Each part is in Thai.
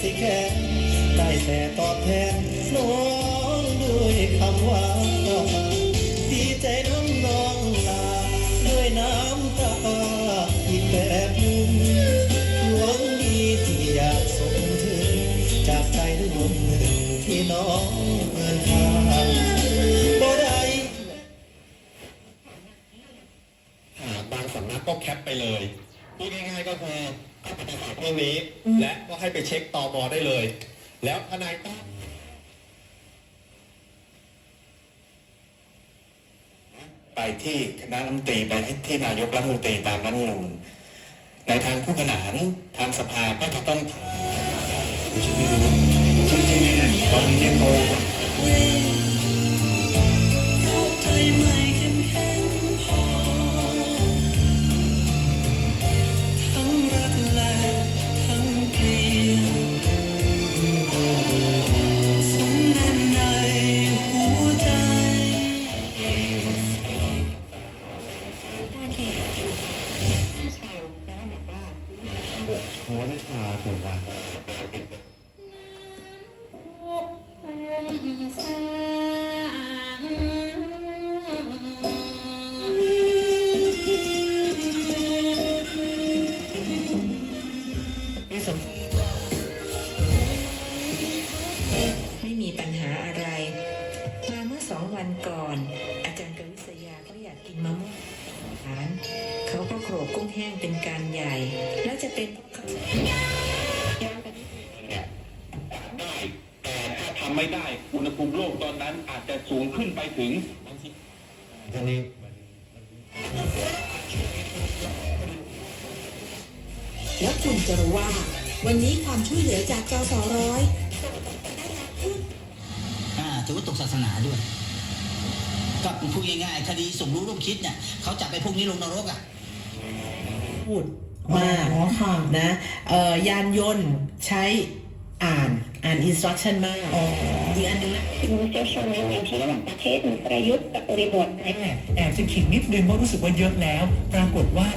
สิแค่ได้แต่ตอบแทนน้องด้วยคำว่าดีใจน้องน้องลาด้วยน้ำตาอีกแบบหนึ่งหวงดีที่อยากส่งถึงจากใจดวงหนึ่งที่น้องเดินทางบ่ได้อ่าบางสำนักก็แคปไปเลยพูดง่ายๆก็คือ เอาไปฝากเรื่องนี้ และก็ให้ไปเช็คตอมอได้เลย แล้วทนายตั้มไปที่คณะรัฐมนตรีไปที่นายกรัฐมนตรีตามรัฐธรรมนูญในทางผู้ขนานทางสภาก็จะต้องจริงๆเนี่ยตอนนี้เนี่ยเขา เขาก็โขลกกุ้งแห้งเป็นการใหญ่ แล้วจะเป็นเนี่ยได้แต่ถ้าทำไม่ได้อุณหภูมิโลกตอนนั้นอาจจะสูงขึ้นไปถึงทีนี้แล้วคุณจะรู้ว่า วันนี้ความช่วยเหลือจากจสร้อยอ่าถือว่าตกศาสนาด้วย ก็พูดง่ายๆคดีสมรู้ร่วมคิดเนี่ยเขาจับไปพวกนี้ลงนรกอะ พูดมากนะเอ่อยานยนต์ใช้อ่านอ่าน instruction มากอีกอันหนึงนะถึงจะชมในเวทีระหว่างประเทศมีประยุทธ์กับบริบทในแอบแอบจะขิงนิดนึงว่ารู้สึกว่าเยอะแล้ว ปรากฏว่า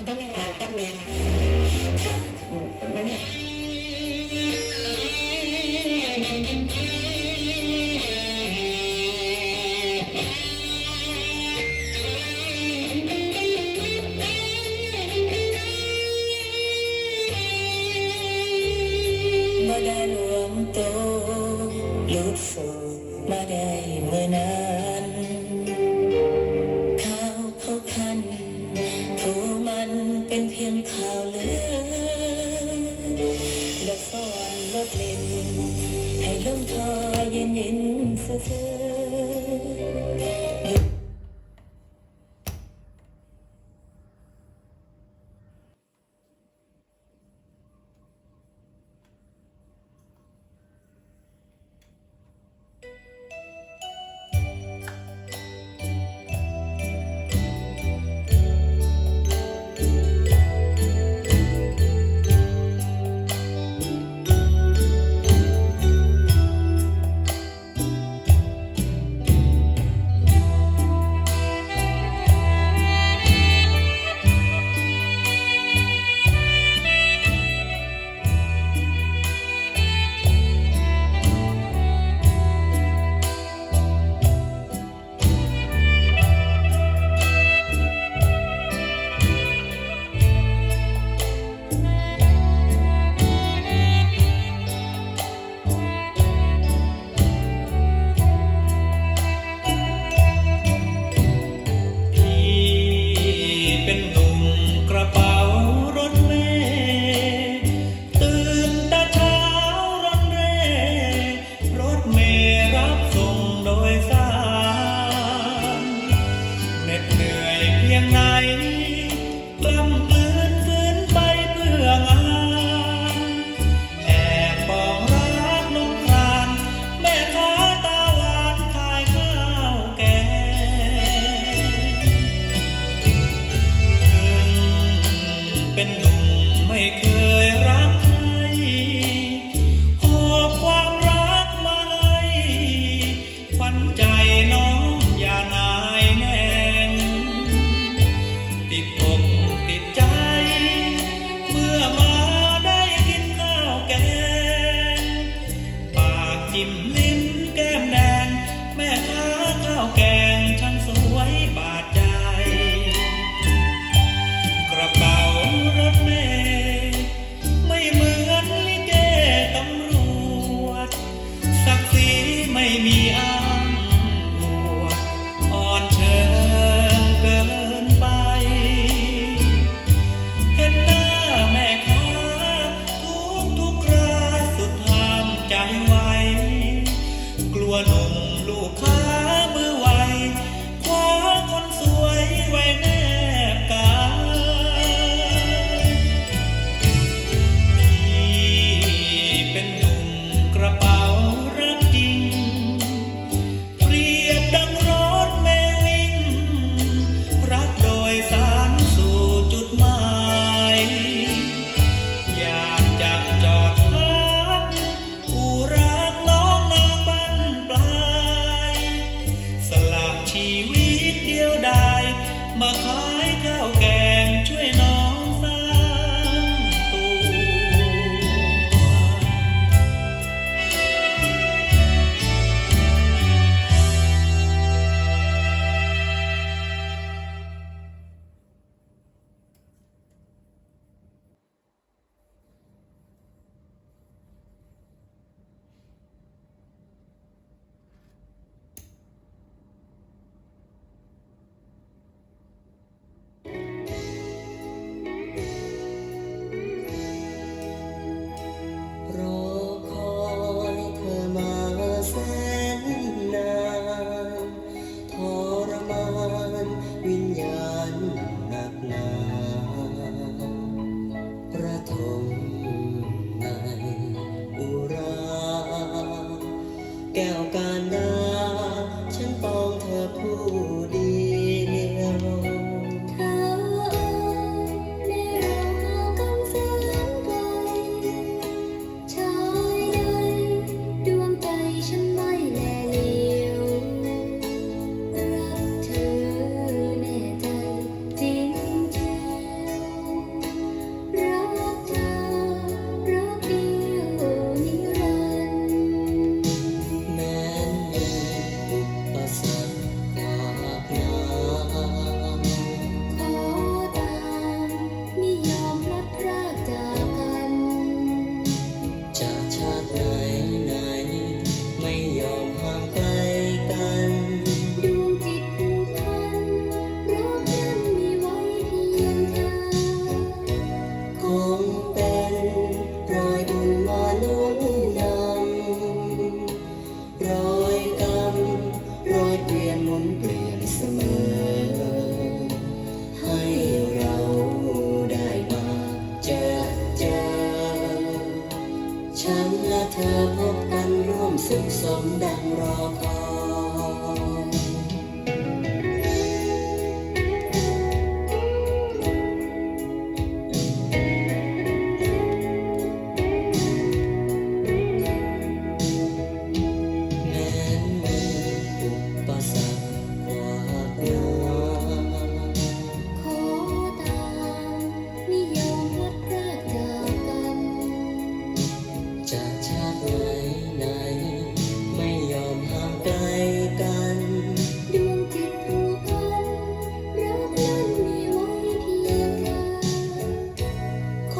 มันต้องมีลายต้ ลดเล่นให้ลมทอยเย็นเย็นๆซื่อๆ Holy. ธอพบกันร่วมสุขสมดังรอคอย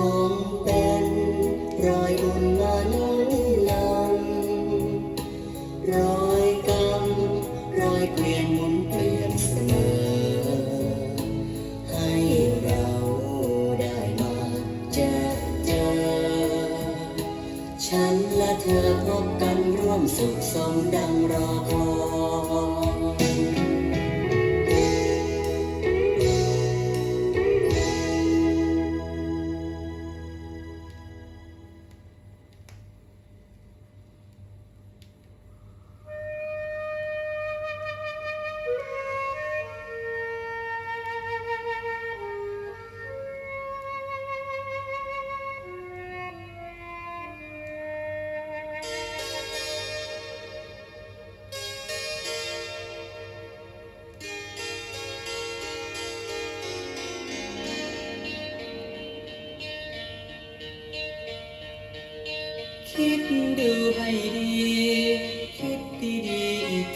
คงเป็นรอยบุญมานุนนรอยกรรอยเกวียนหนเปลี่ยนเสมอให้เราได้มาเจอเจอ ฉันและเธอพบกันร่วมสุขสมดังรอคอย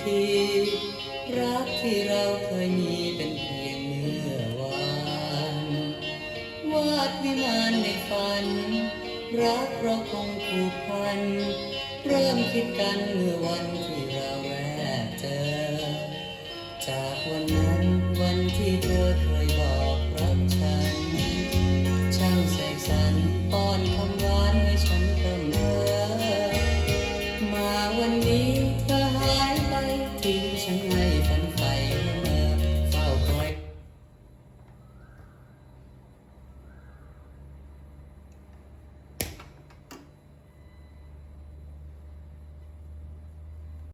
ที รักที่เราเคยมีเป็นเพียงเมื่อวานวาดวิมานในฝัน รักเราคงผูกพัน เริ่มคิดกันเมื่อวันที่เราแรกเจอ จากวันนั้นวันที่เธอเคยบอกรักฉัน ช่างแสกสรรป้อนคำ